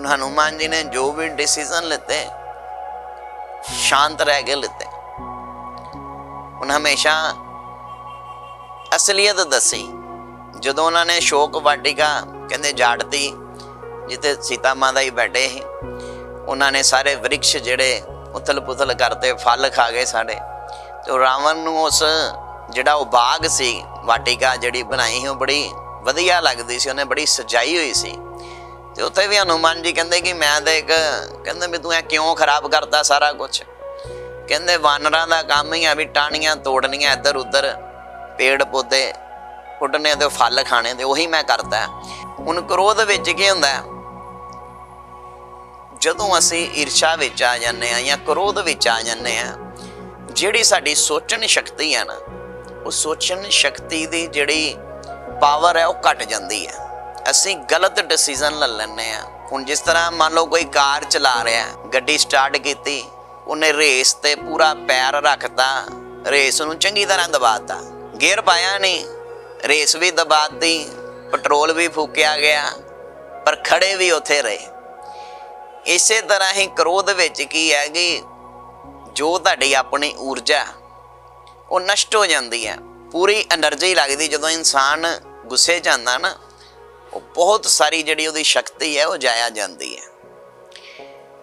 ਹੁਣ ਹਨੂਮਾਨ ਜੀ ਨੇ ਜੋ ਵੀ ਡਿਸੀਜਨ ਲਿੱਤੇ ਸ਼ਾਂਤ ਰਹਿ ਕੇ ਲਿੱਤੇ ਹੁਣ ਹਮੇਸ਼ਾ ਅਸਲੀਅਤ ਦੱਸੀ ਜਦੋਂ ਉਹਨਾਂ ਨੇ ਸ਼ੋਕ ਵਾਟਿਕਾ ਕਹਿੰਦੇ ਜਾੜਤੀ ਜਿੱਥੇ ਸੀਤਾ ਮਾਤਾ ਹੀ ਬੈਠੇ ਸੀ ਉਹਨਾਂ ਨੇ ਸਾਰੇ ਵ੍ਰਿਕਸ਼ ਜਿਹੜੇ ਉਥਲ ਪੁਥਲ ਕਰਤੇ ਫਲ ਖਾ ਗਏ ਸਾਡੇ ਤੇ ਰਾਵਣ ਨੂੰ ਉਸ ਜਿਹੜਾ ਉਹ ਬਾਗ ਸੀ ਵਾਟਿਕਾ ਜਿਹੜੀ ਬਣਾਈ ਸੀ ਉਹ ਬੜੀ ਵਧੀਆ ਲੱਗਦੀ ਸੀ ਉਹਨੇ ਬੜੀ ਸਜਾਈ ਹੋਈ ਸੀ ਤੇ ਉੱਥੇ ਵੀ ਹਨੂਮਾਨ ਜੀ ਕਹਿੰਦੇ ਕਿ ਮੈਂ ਤਾਂ ਇੱਕ, ਕਹਿੰਦੇ ਵੀ ਤੂੰ ਇਹ ਕਿਉਂ ਖਰਾਬ ਕਰਤਾ ਸਾਰਾ ਕੁਝ ਕਹਿੰਦੇ ਵਾਨਰਾਂ ਦਾ ਕੰਮ ਹੀ ਆ ਵੀ ਟਾਹਣੀਆਂ ਤੋੜਨੀਆਂ ਇੱਧਰ ਉੱਧਰ, ਪੇੜ ਪੌਦੇ ਪੁੱਟਨੇ ਤੇ ਫਲ ਖਾਣੇ ਤੇ ਉਹੀ ਮੈਂ ਕਰਦਾ ਹੁਣ ਕ੍ਰੋਧ ਵਿੱਚ ਕੀ ਹੁੰਦਾ ਜਦੋਂ ਅਸੀਂ ਈਰਸ਼ਾ ਵਿੱਚ ਆ ਜਾਂਦੇ ਆ ਜਾਂ ਕ੍ਰੋਧ ਵਿੱਚ ਆ ਜਾਂਦੇ ਆ ਜਿਹੜੀ ਸਾਡੀ ਸੋਚਣ ਸ਼ਕਤੀ ਹੈ ਨਾ, ਉਹ ਸੋਚਣ ਸ਼ਕਤੀ ਦੀ ਜਿਹੜੀ ਪਾਵਰ ਹੈ ਉਹ ਘਟ ਜਾਂਦੀ ਹੈ। ਅਸੀਂ ਗਲਤ ਡਿਸੀਜਨ ਲੈ ਲੈਂਦੇ ਆ ਹੁਣ ਜਿਸ ਤਰ੍ਹਾਂ ਮੰਨ ਲਓ ਕੋਈ ਕਾਰ ਚਲਾ ਰਿਹਾ, ਗੱਡੀ ਸਟਾਰਟ ਕੀਤੀ, ਉਹਨੇ ਰੇਸ ਤੇ ਪੂਰਾ ਪੈਰ ਰੱਖਤਾ ਰੇਸ ਨੂੰ ਚੰਗੀ ਤਰ੍ਹਾਂ ਦਬਾਤਾ। ਗੇਅਰ ਪਾਇਆ ਨਹੀਂ ਰੇਸ ਵੀ ਦਬਾਤੀ ਪੈਟਰੋਲ ਵੀ ਫੂਕਿਆ ਗਿਆ, ਪਰ ਖੜੇ ਵੀ ਉੱਥੇ ਰਹੇ। ਇਸੇ ਤਰ੍ਹਾਂ ਹੀ ਕ੍ਰੋਧ ਵਿੱਚ ਕੀ ਹੈ ਕਿ ਜੋ ਤੁਹਾਡੀ ਆਪਣੀ ਊਰਜਾ, ਉਹ ਨਸ਼ਟ ਹੋ ਜਾਂਦੀ ਹੈ। ਪੂਰੀ એનર્ਜੀ ਲੱਗਦੀ ਜਦੋਂ ਇਨਸਾਨ ਗੁੱਸੇ ਜਾਂਦਾ ਨਾ ਉਹ ਬਹੁਤ ਸਾਰੀ ਜਿਹੜੀ ਉਹਦੀ ਸ਼ਕਤੀ ਹੈ ਉਹ ਜਾਇਆ ਜਾਂਦੀ ਹੈ।